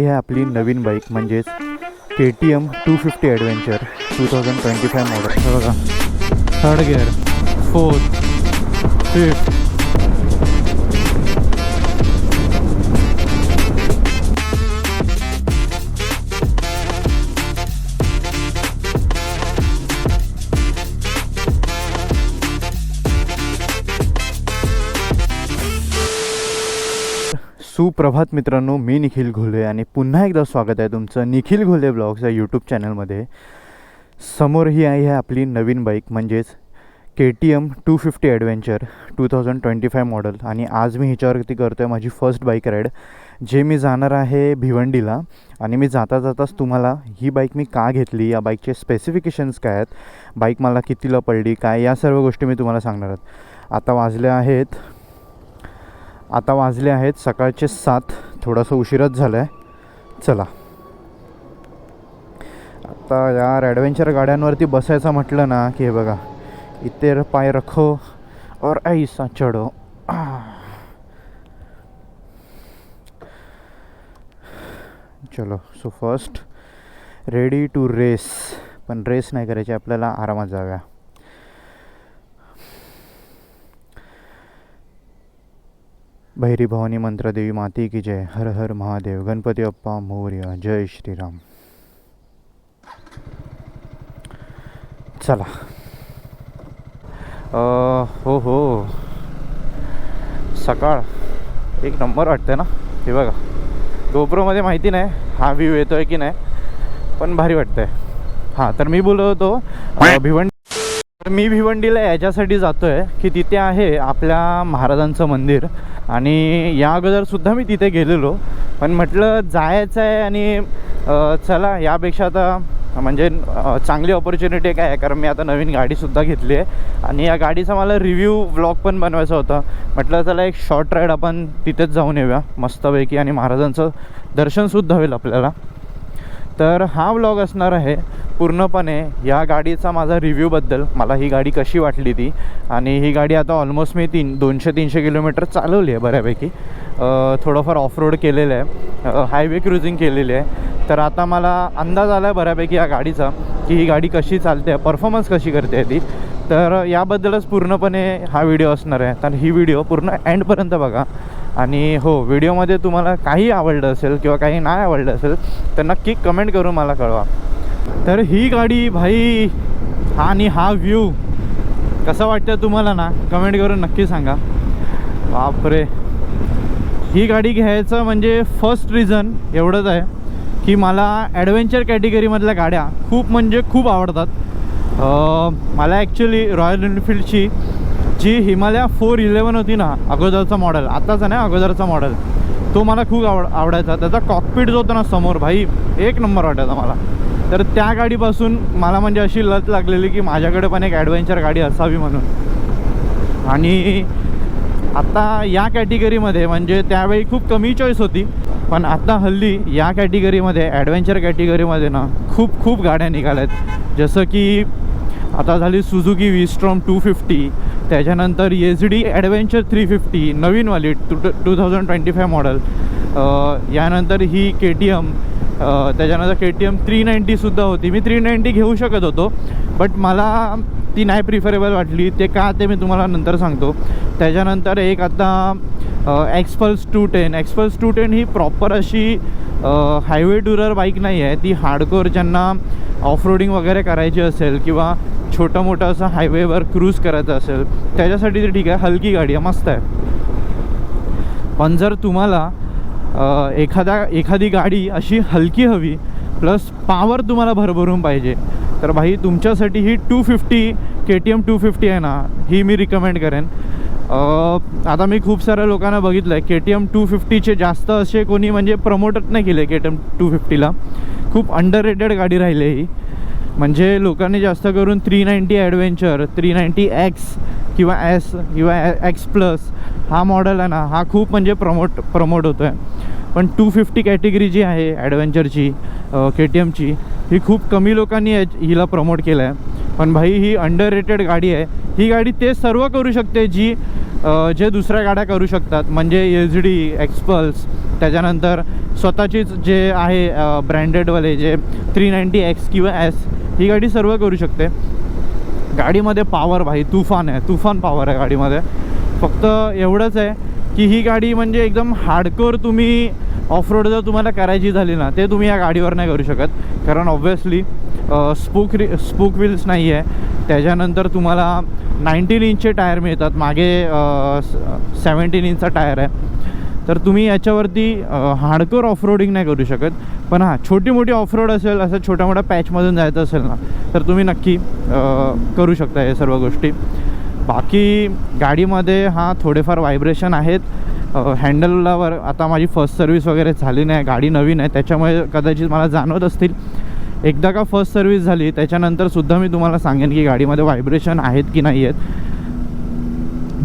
ही आहे आपली नवीन बाईक म्हणजेच K T M two fifty adventure two thousand twenty five model बघा. थर्ड गिअर फोर्थ फिफ्थ सुप्रभात मित्रांनो मी निखिल घोले आणि पुन्हा एकदा स्वागत आहे तुमचं निखिल घोले ब्लॉग्स या यूट्यूब चॅनलमध्ये. समोर ही आहे आपली नवीन बाईक म्हणजेच K T M two fifty adventure two thousand twenty five model आणि आज मी ह्याच्यावरती करतो आहे माझी फर्स्ट बाईक राईड जे मी जाणार आहे भिवंडीला. आणि मी जाता जाताच तुम्हाला ही बाईक मी का घेतली या बाईकचे स्पेसिफिकेशन्स काय आहेत बाईक मला कितीला पडली काय या सर्व गोष्टी मी तुम्हाला सांगणार आहेत. आता वाजल्या आहेत आता वाजले आहेत सकाळचे सात. थोडासा उशीरच झाला आहे चला. आता यार ॲडव्हेंचर गाड्यांवरती बसायचं म्हटलं ना की हे बघा. इतर पाय रखो और ऐसा चढो. चलो so first ready to race पण रेस नाही करायची आपल्याला आरामात जाव्या भैरी भवानी मंत्रदेवी माती की जय। हर हर महादेव। गणपती अप्पा मोर्या जय श्रीराम। चला। आ, हो हो। सकाळ एक नंबर वाटतं ना? हे बघा। गोप्रोमध्ये माहिती नाही हा व्ह्यू येतो आहे की नाही पण भारी वाटतंय. हां तर मी बोलत होतो भिवंडी तर मी भिवंडीला याच्यासाठी जातो आहे की तिथे आहे आपल्या महाराजांचं मंदिर. आणि या अगोदरसुद्धा मी तिथे गेलेलो. पण म्हटलं जायचं आहे आणि चला यापेक्षा आता म्हणजे चांगली ऑपॉर्च्युनिटी काय आहे? कारण मी आता नवीन गाडीसुद्धा घेतली आहे. आणि या गाडीचा मला रिव्ह्यू व्लॉग पण बनवायचा होता. म्हटलं चला एक शॉर्ट राईड आपण तिथेच जाऊन येऊया. मस्तपैकी आणि महाराजांचं दर्शनसुद्धा होईल आपल्याला. तर हा व्लॉग असणार आहे. पूर्णपणे या गाडीचा माझा रिव्ह्यूबद्दल मला ही गाडी कशी वाटली ती आणि ही गाडी आता ऑलमोस्ट मी तीन दोनशे तीनशे किलोमीटर चालवली आहे बऱ्यापैकी. थोडंफार ऑफ रोड केलेलं आहे. हायवे क्रुझिंग केलेली आहे. तर आता मला अंदाज आला आहे बऱ्यापैकी या गाडीचा की ही गाडी कशी चालते परफॉर्मन्स कशी करते आहे ती. तर याबद्दलच पूर्णपणे हा व्हिडिओ असणार आहे. तर ही व्हिडिओ पूर्ण एंडपर्यंत बघा. आणि हो व्हिडिओमध्ये तुम्हाला काही आवडलं असेल किंवा काही नाही आवडलं असेल तर नक्की कमेंट करून मला कळवा. तर ही गाडी भाई हा आणि हा व्ह्यू कसा वाटतं तुम्हाला ना? कमेंट करून नक्की सांगा. बापरे. ही गाडी घ्यायचं म्हणजे फर्स्ट रिझन एवढंच आहे की मला ॲडव्हेंचर कॅटेगरीमधल्या गाड्या खूप म्हणजे खूप आवडतात. मला ॲक्च्युली रॉयल एनफिल्डची जी हिमालया फोर इलेवन होती ना अगोदरचा मॉडेल आत्ताचा नाही अगोदरचा मॉडेल तो मला खूप आवड आवडायचा. त्याचा कॉकपीट जो होता ना समोर भाई एक नंबर वाटायचा मला. तर त्या गाडीपासून मला म्हणजे अशी लत लागलेली की माझ्याकडे पण एक ॲडव्हेंचर गाडी असावी म्हणून. आणि आता या कॅटेगरीमध्ये म्हणजे त्यावेळी खूप कमी चॉईस होती पण आता हल्ली या कॅटेगरीमध्ये ॲडव्हेंचर कॅटेगरीमध्ये ना खूप खूप गाड्या निघाल्या आहेत जसं की आता झाली सुझुकी विस्ट्रॉम टू फिफ्टी त्याच्यानंतर H D adventure three fifty नवीनवाली two two thousand twenty five model यानंतर ही के टी एम त्याच्यानंतर के टी एम थ्री नाईंटीसुद्धा होती. मी थ्री नाईंटी घेऊ शकत होतो बट मला ती नाही प्रिफरेबल वाटली. ते का ते मी तुम्हाला नंतर सांगतो. त्याच्यानंतर एक आता Xpulse two ten Xpulse two ten ही प्रॉपर अशी हायवे टुरर बाईक नाही आहे. ती हार्डकोर ज्यांना ऑफ रोडिंग वगैरे करायची असेल किंवा छोटं मोठं असं हायवेवर क्रूज करायचं असेल त्याच्यासाठी ते ठीक आहे. हलकी गाडी आहे. मस्त आहे. पण जर तुम्हाला एखादा एखाद्या एखादी गाडी अशी हलकी हवी प्लस पावर तुम्हाला भरभरून पाहिजे. तर भाई तुमच्यासाठी ही two fifty K T M two fifty आहे ना ही मी रिकमेंड करेन. आता मी खूप साऱ्या लोकांना बघितलं आहे के टी एम टू फिफ्टीचे जास्त असे कोणी म्हणजे प्रमोटच नाही केले के टी एम टू फिफ्टीला खूप अंडर रेटेड गाडी राहिली ही. म्हणजे लोकांनी जास्त करून three ninety adventure three ninety X किंवा एस किंवा एक्स प्लस हा मॉडेल आहे ना हा खूप म्हणजे प्रमोट प्रमोट होतो आहे पण टू फिफ्टी कॅटेगरी जी आहे ॲडव्हेंचरची के टी एमची ही खूप कमी लोकांनी हिला प्रमोट केलं आहे पण भाई ही अंडर रेटेड गाडी आहे. ही गाडी ते सर्व करू शकते जी जे दुसऱ्या गाड्या करू शकतात. म्हणजे एच डी एक्सपल्स त्याच्यानंतर स्वतःचीच जे आहे ब्रँडेडवाले जे थ्री नाईंटी एक्स किंवा एस ही गाडी सर्व करू शकते. गाडीमध्ये पॉवर भाई तुफान आहे तुफान पॉवर आहे गाडीमध्ये. फक्त एवढंच आहे की ही गाडी म्हणजे एकदम हार्डकोर तुम्ही ऑफरोड जर तुम्हाला करायची झाली ना ते तुम्ही या गाडीवर नाही करू शकत. कारण ऑब्व्हियसली स्पूक रि स्पूक व्हील्स नाही आहे. त्याच्यानंतर तुम्हाला नाईन्टीन इंचचे टायर मिळतात. मागे सेवन्टीन इंचचा टायर आहे. तर तुम्ही याच्यावरती हार्डकोर ऑफरोडिंग नाही करू शकत. पण हां छोटी मोठी ऑफ रोड असेल असं छोट्या मोठ्या पॅचमधून जायचं असेल ना तर तुम्ही नक्की करू शकता हे सर्व गोष्टी. बाकी गाडीमध्ये हां थोडेफार व्हायब्रेशन आहेत. हँडलवर आता माझी फर्स्ट सर्विस वगैरे झाली नाही गाडी नवीन आहे त्याच्यामुळे कदाचित मला जाणवत असतील. एकदा का फर्स्ट सर्व्हिस झाली त्याच्यानंतरसुद्धा मी तुम्हाला सांगेन की गाडीमध्ये व्हायब्रेशन आहेत की नाही आहेत.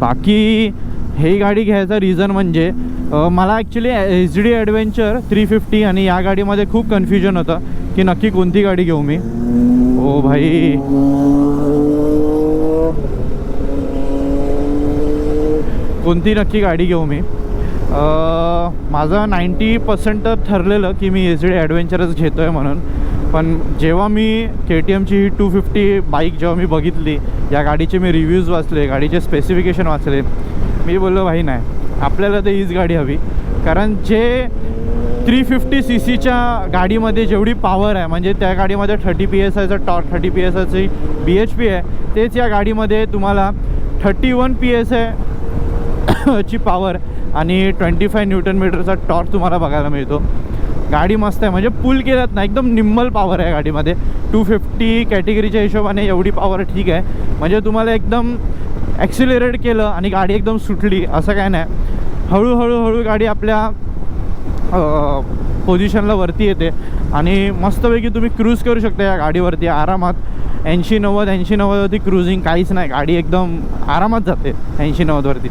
बाकी ही गाडी घ्यायचा रिझन म्हणजे मला actually H D adventure three fifty आणि या गाडीमध्ये खूप कन्फ्युजन होतं की नक्की कोणती गाडी घेऊ मी. ओ भाई. कोणती नक्की गाडी घेऊ मी? माझं नाईंटी पर्सेंट तर ठरलेलं की मी एच डी ॲडव्हेंचरच घेतो आहे म्हणून. पण जेव्हा मी के टी एमची ही टू फिफ्टी बाईक जेव्हा मी बघितली या गाडीचे मी रिव्ह्यूज वाचले गाडीचे स्पेसिफिकेशन वाचले मी बोललो भाई नाही. आपल्याला तर हीच गाडी हवी. कारण जे थ्री फिफ्टी सी सीच्या गाडीमध्ये जेवढी पॉवर आहे म्हणजे त्या गाडीमध्ये थर्टी पी एस आयचं टॉर्क थर्टी पी एस आयची बी एच पी आहे तेच या गाडीमध्ये तुम्हाला थर्टी वन पी एस आहे ची पॉवर आणि ट्वेंटी फाय न्यूटन मीटरचा टॉर्क तुम्हाला बघायला मिळतो. गाडी मस्त आहे म्हणजे पुल केल्यात ना एकदम निम्मल पॉवर आहे गाडीमध्ये. टू फिफ्टी कॅटेगरीच्या हिशोबाने एवढी पॉवर ठीक आहे. म्हणजे तुम्हाला एकदम ॲक्सिलरेट केलं आणि गाडी एकदम सुटली असं काय नाही. हळूहळू हळू गाडी आपल्या पोझिशनला वरती येते. आणि मस्तपैकी तुम्ही क्रूज करू शकता या गाडीवरती आरामात. ऐंशी नव्वद ऐंशी नव्वदवरती क्रुझिंग काहीच नाही. गाडी एकदम आरामात जाते ऐंशी नव्वदवरती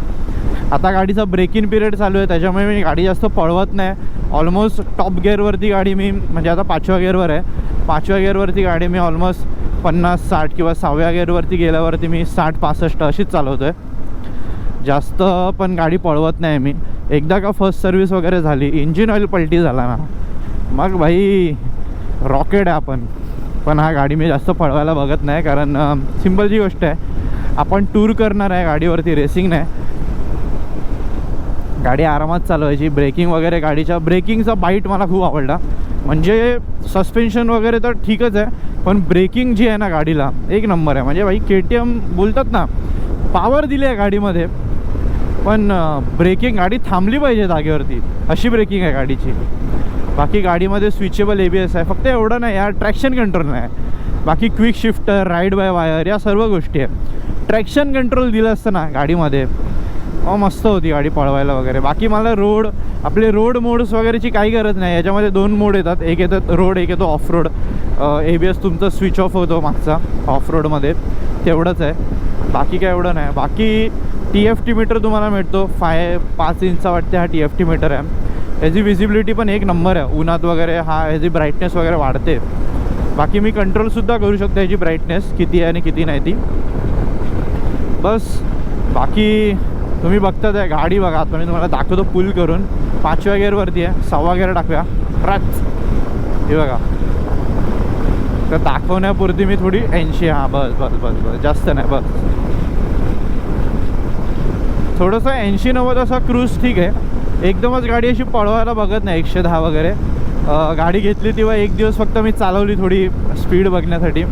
आता गाडीचा ब्रेक इन पिरियड चालू आहे त्याच्यामुळे मी गाडी जास्त पळवत नाही. ऑलमोस्ट टॉप गिअरवरती गाडी मी म्हणजे आता पाचव्या गिअरवर आहे. पाचव्या गिअरवरती गाडी मी ऑलमोस्ट पन्नास साठ किंवा सहाव्या गेअरवरती गेल्यावरती मी साठ पासष्ट अशीच चालवतो आहे जास्त पण गाडी पळवत नाही मी. एकदा का फर्स्ट सर्विस वगैरे झाली इंजिन ऑइल पलटी झाला ना. मग भाई रॉकेट आहे आपण. पण हा गाडी मी जास्त पळवायला बघत नाही कारण सिम्पलची गोष्ट आहे आपण टूर करणार आहे गाडीवरती रेसिंग नाही गाडी आरामात चालवायची ब्रेकिंग वगैरे गाडीच्या ब्रेकिंगचा बाईट मला खूप आवडला. म्हणजे सस्पेन्शन वगैरे तर ठीकच आहे पण ब्रेकिंग जी आहे ना गाडीला एक नंबर आहे. म्हणजे भाई के टी एम बोलतात ना पावर दिली आहे गाडीमध्ये पण ब्रेकिंग गाडी थांबली पाहिजे जागेवरती. अशी ब्रेकिंग आहे गाडीची. बाकी गाडीमध्ये स्विचेबल ए बी एस आहे. फक्त एवढं नाही यार ट्रॅक्शन कंट्रोल नाही. बाकी quick shifter ride by wire या सर्व गोष्टी आहे ट्रॅक्शन कंट्रोल दिलं असतं ना गाडीमध्ये हो मस्त होती गाडी पळवायला वगैरे. बाकी मला रोड आपले रोड मोड्स वगैरेची काही गरज नाही. याच्यामध्ये दोन मोड येतात. एक येतात रोड एक येतो off road A B S तुमचं स्विच ऑफ होतो मागचा ऑफ रोडमध्ये तेवढंच आहे. बाकी काय एवढं नाही. बाकी टी एफ टी मीटर तुम्हाला मिळतो. फाय पाच इंचचा वाटते हा टी एफ टी मीटर आहे. याची विजिबिलिटी पण एक नंबर आहे. उन्हात वगैरे हा याची ब्राईटनेस वगैरे वाढते. बाकी मी कंट्रोलसुद्धा करू शकतो याची ब्राईटनेस किती आहे आणि किती नाही ती. बस. बाकी तुम्ही बघतात आहे गाडी बघा. आता मी तुम्हाला दाखवतो पुल करून. पाचव्या गेअरवरती आहे. सहावा गेअर टाकूया. रच हे बघा. तर दाखवण्यापुरती मी थोडी ऐंशी हां बस बस बस बस. जास्त नाही बस. थोडंसं ऐंशी नव्वद असा क्रूज ठीक आहे. एकदमच गाडी अशी पळवायला बघत नाही. एकशे दहा वगैरे. गाडी घेतली तेव्हा एक दिवस फक्त मी चालवली थोडी स्पीड बघण्यासाठी.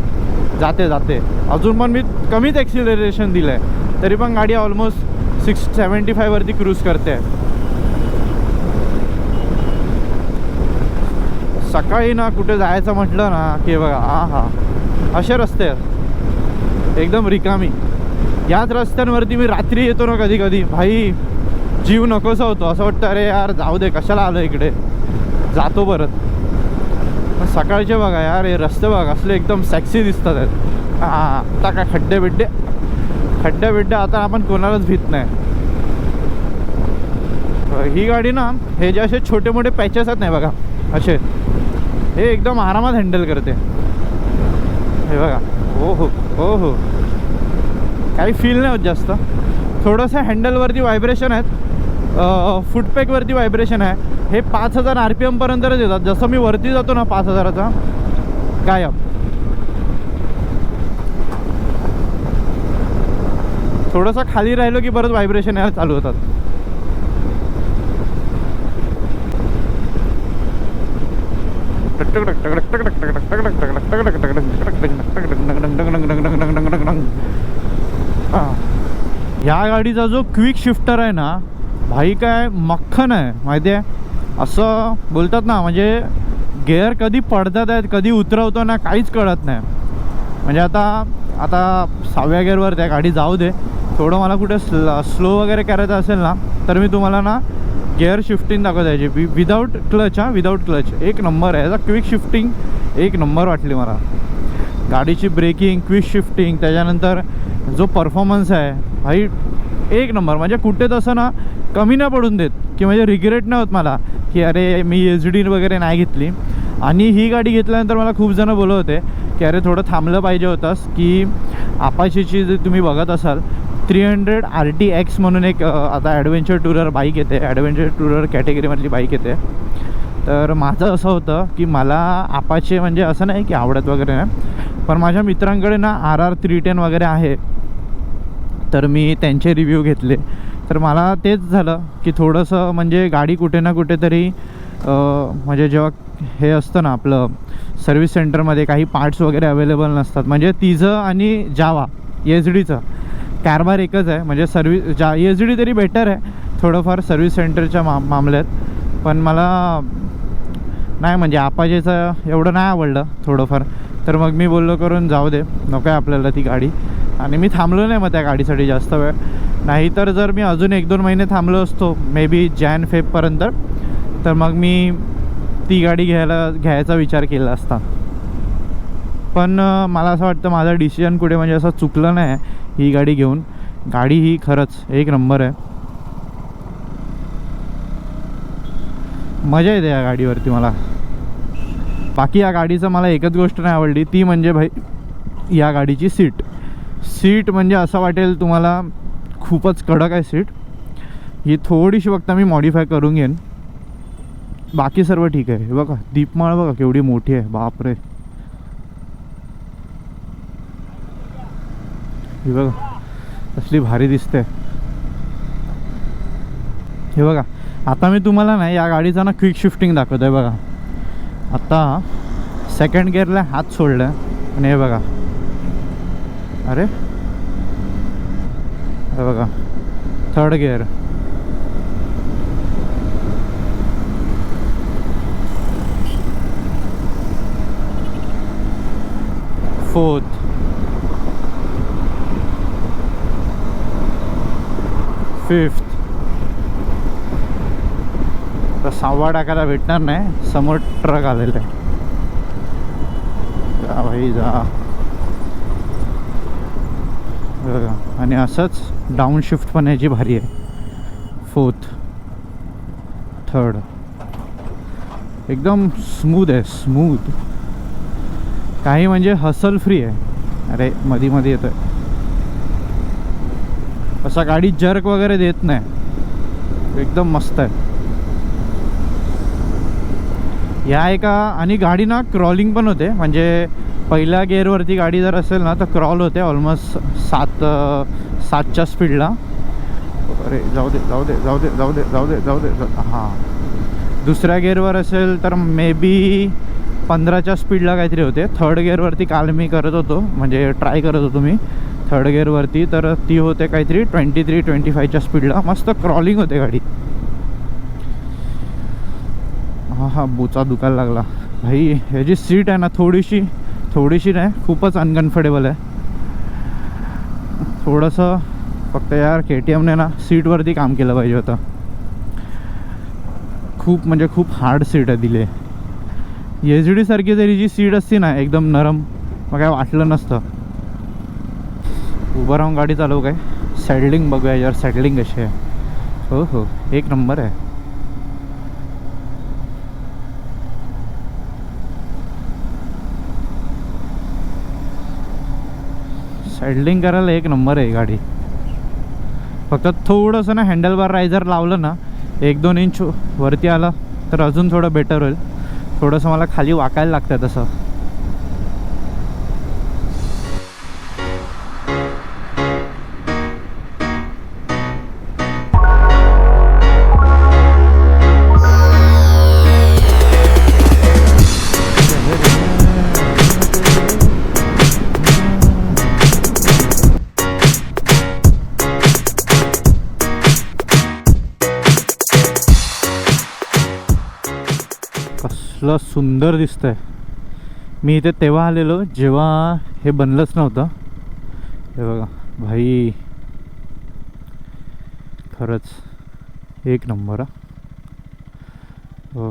जाते जाते. अजून पण मी कमीच ॲक्सिलरेशन दिलं आहे तरी पण गाडी ऑलमोस्ट सिक्स सेवन्टी फायवरती क्रूज करते. सकाळी ना कुठे जायचं म्हटलं ना की बघा हा हा. असे रस्ते आहेत. एकदम रिकामी. याच रस्त्यांवरती मी रात्री येतो ना कधी कधी भाई जीव नकोसा होतो. असं वाटतं अरे यार जाऊ दे कशाला आलं इकडे? जातो परत. सकाळचे बघा यार हे रस्ते बघा असले एकदम सेक्सी दिसतात आहेत. हां आता काय खड्डे बिड्डे खड्डे बिड्डे आता आपण कोणालाच भीत नाही. ही गाडी ना हे जे असे छोटे मोठे पॅचेस आहेत नाही बघा असे हे एकदम आरामात हँडल करते. हे बघा हो हो हो हो काही फील नाही होत जास्त. थोडंसं हँडलवरती व्हायब्रेशन आहेत. फुटपॅकवरती व्हायब्रेशन आहे. हे पाच हजार आर पी एमपर्यंतच येतात. जसं मी वरती जातो ना पाच हजाराचा गायब. थोडंसं खाली राहिलो की परत व्हायब्रेशन यायला चालू होतात. या गाडीचा जो क्विक शिफ्टर आहे ना भाई काय मक्खन आहे माहिती आहे असं बोलतात ना म्हणजे गेअर कधी पडतात आहेत कधी उतरवतो ना काहीच कळत नाही. म्हणजे आता आता सहाव्या गेअरवर त्या गाडी जाऊ दे. थोडं मला कुठे स्ल स्लो वगैरे करायचं असेल ना तर मी तुम्हाला ना गेअर शिफ्टिंग दाखवत यायची वि विदाऊट क्लच हां विदाऊट क्लच एक नंबर आहे. याचा क्विक शिफ्टिंग एक नंबर वाटली मला. गाडीची ब्रेकिंग क्विक शिफ्टिंग त्याच्यानंतर जो परफॉर्मन्स आहे भाई एक नंबर. म्हणजे कुठे तसं ना कमी नाही पडून देत की म्हणजे रिग्रेट नाही होत मला की अरे मी एच डी वगैरे नाही घेतली. आणि ही गाडी घेतल्यानंतर मला खूप जणं बोलत होते की अरे थोडं थांबलं पाहिजे होतंस की आपाशीची जे तुम्ही बघत असाल three hundred R T X म्हणून एक आता ॲडव्हेंचर टुरर बाईक येते. ॲडव्हेंचर टुरर कॅटेगरीमधली बाईक येते. तर माझं असं होतं की मला आपाचे म्हणजे असं नाही की आवडत वगैरे नाही. पण माझ्या मित्रांकडे ना आर आर थ्री टेन वगैरे आहे. तर मी त्यांचे रिव्ह्यू घेतले. तर मला तेच झालं की थोडंसं म्हणजे गाडी कुठे ना कुठेतरी म्हणजे जेव्हा हे असतं ना आपलं सर्व्हिस सेंटरमध्ये काही पार्ट्स वगैरे अवेलेबल नसतात. म्हणजे तिझं आणि जावा एच डीचं कारभार एकच आहे. म्हणजे सर्व्हिस जा एच डी तरी बेटर आहे. थोडंफार सर्व्हिस सेंटरच्या मा मामल्यात पण मला नाही म्हणजे आपाजेचं एवढं नाही आवडलं थोडंफार. तर मग मी बोललो करून जाऊ दे. नको आहे आपल्याला ती गाडी. आणि मी थांबलो नाही मग त्या गाडीसाठी जास्त वेळ. नाहीतर जर मी अजून एक दोन महिने थांबलो असतो मे बी जॅन फेबपर्यंत तर मग मी ती गाडी घ्यायला घ्यायचा विचार केला असता. पण मला असं वाटतं माझं डिसिजन कुठे म्हणजे असं चुकलं नाही ही गाडी घेऊन. गाडी ही खरंच एक नंबर आहे. मजा येते या गाडीवरती मला. बाकी या गाडीचं मला एकच गोष्ट नाही आवडली ती म्हणजे भाई या गाडीची सीट. सीट म्हणजे असं वाटेल तुम्हाला खूपच कडक आहे सीट. ही थोडीशी फक्त मी मॉडीफाय करून घेईन. बाकी सर्व ठीक आहे. बघा दीपमाळ बघा केवढी मोठी आहे. बापरे. ही बघा असली भारी दिसते. हे बघा आता मी तुम्हाला ना या गाडीचा ना क्विक शिफ्टिंग दाखवतो आहे बघा. आता सेकंड गिअरला हात सोडला आणि हे बघा. अरे हे बघा थर्ड गिअर फोर्थ फिफ्थ तर सहावा टाकायला भेटणार नाही. समोर ट्रक आलेला आहे. जा भाई जा. आणि असंच डाऊन शिफ्ट पण याची भारी आहे. फोर्थ थर्ड एकदम स्मूथ आहे स्मूथ काही म्हणजे हसल फ्री आहे. अरे मधी मध्ये येतोय. असा गाडी जर्क वगैरे देत नाही. एकदम मस्त आहे. या एका आणि गाडी ना क्रॉलिंग पण होते. म्हणजे पहिल्या गेअरवरती गाडी जर असेल ना तर क्रॉल होते ऑलमोस्ट सात सातच्या स्पीडला अरे जाऊ दे जाऊ दे जाऊ दे जाऊ दे जाऊ दे जाऊ दे. जाऊ- हां. दुसऱ्या गेअरवर असेल तर मे बी पंधराच्या स्पीडला काहीतरी होते. थर्ड गेअरवरती काल मी करत होतो. म्हणजे ट्राय करत होतो मी. थर्ड गेअरवरती तर ती होते काहीतरी ट्वेंटी थ्री ट्वेंटी फायच्या स्पीडला मस्त क्रॉलिंग होते गाडी. हां हां बोचा दुखायला लागला. भाई ह्याची सीट आहे ना थोडीशी थोडीशी नाही खूपच अनकम्फर्टेबल आहे. थोडंसं फक्त यार के टी एमने ना सीटवरती काम केलं पाहिजे होतं. खूप म्हणजे खूप हार्ड सीट आहे दिले. एच डी सारखी जरी जी सीट असते ना एकदम नरम मग काय वाटलं नसतं. उभं राहून गाडी चालवू काय? सॅडलिंग बघूया यार सॅडलिंग कशी आहे. हो हो एक नंबर आहे. सॅडलिंग करायला एक नंबर आहे गाडी. फक्त थोडंसं ना हँडल बार रायझर लावलं ना एक दोन इंच वरती आला तर अजून थोडं बेटर होईल. थोडंसं मला खाली वाकायला लागतं तसं. कसलं सुंदर दिसतं आहे मी इथे तेव्हा आलेलो जेव्हा हे बनलंच नव्हतं. हे बघा भाई. खरंच एक नंबर हा. हो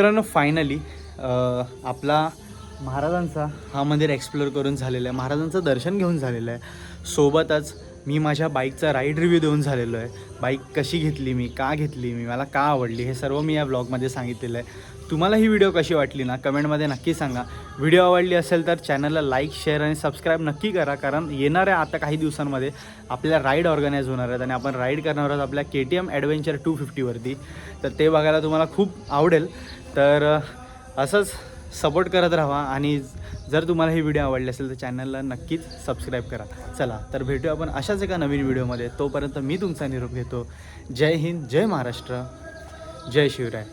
मित्रांनो फायनली आपला महाराजांचा हा मंदिर एक्सप्लोअर करून झालेला आहे. महाराजांचं दर्शन घेऊन झालेलं आहे. सोबतच मी माझ्या बाईकचा राईड रिव्ह्यू देऊन झालेलो आहे. बाईक कशी घेतली मी का घेतली मी मला का आवडली हे सर्व मी या ब्लॉगमध्ये सांगितलेलं आहे. तुम्हाला ही व्हिडिओ कशी वाटली ना कमेंटमध्ये नक्की सांगा. व्हिडिओ आवडली असेल तर चॅनलला लाईक शेअर आणि सबस्क्राईब नक्की करा कारण येणाऱ्या आता काही दिवसांमध्ये आपल्या राईड ऑर्गनाईज होणार आहेत आणि आपण राईड करणार आहोत आपल्या K T M adventure two फिफ्टीवरती तर ते बघायला तुम्हाला खूप आवडेल. तर असंच सपोर्ट करत राहा आणि जर तुम्हाला ही व्हिडिओ आवडली असेल तर चॅनलला नक्कीच सबस्क्राईब करा. चला तर भेटूया आपण अशाच एका नवीन व्हिडिओमध्ये तोपर्यंत मी तुमचा निरोप घेतो. जय हिंद जय महाराष्ट्र. जय शिवराय.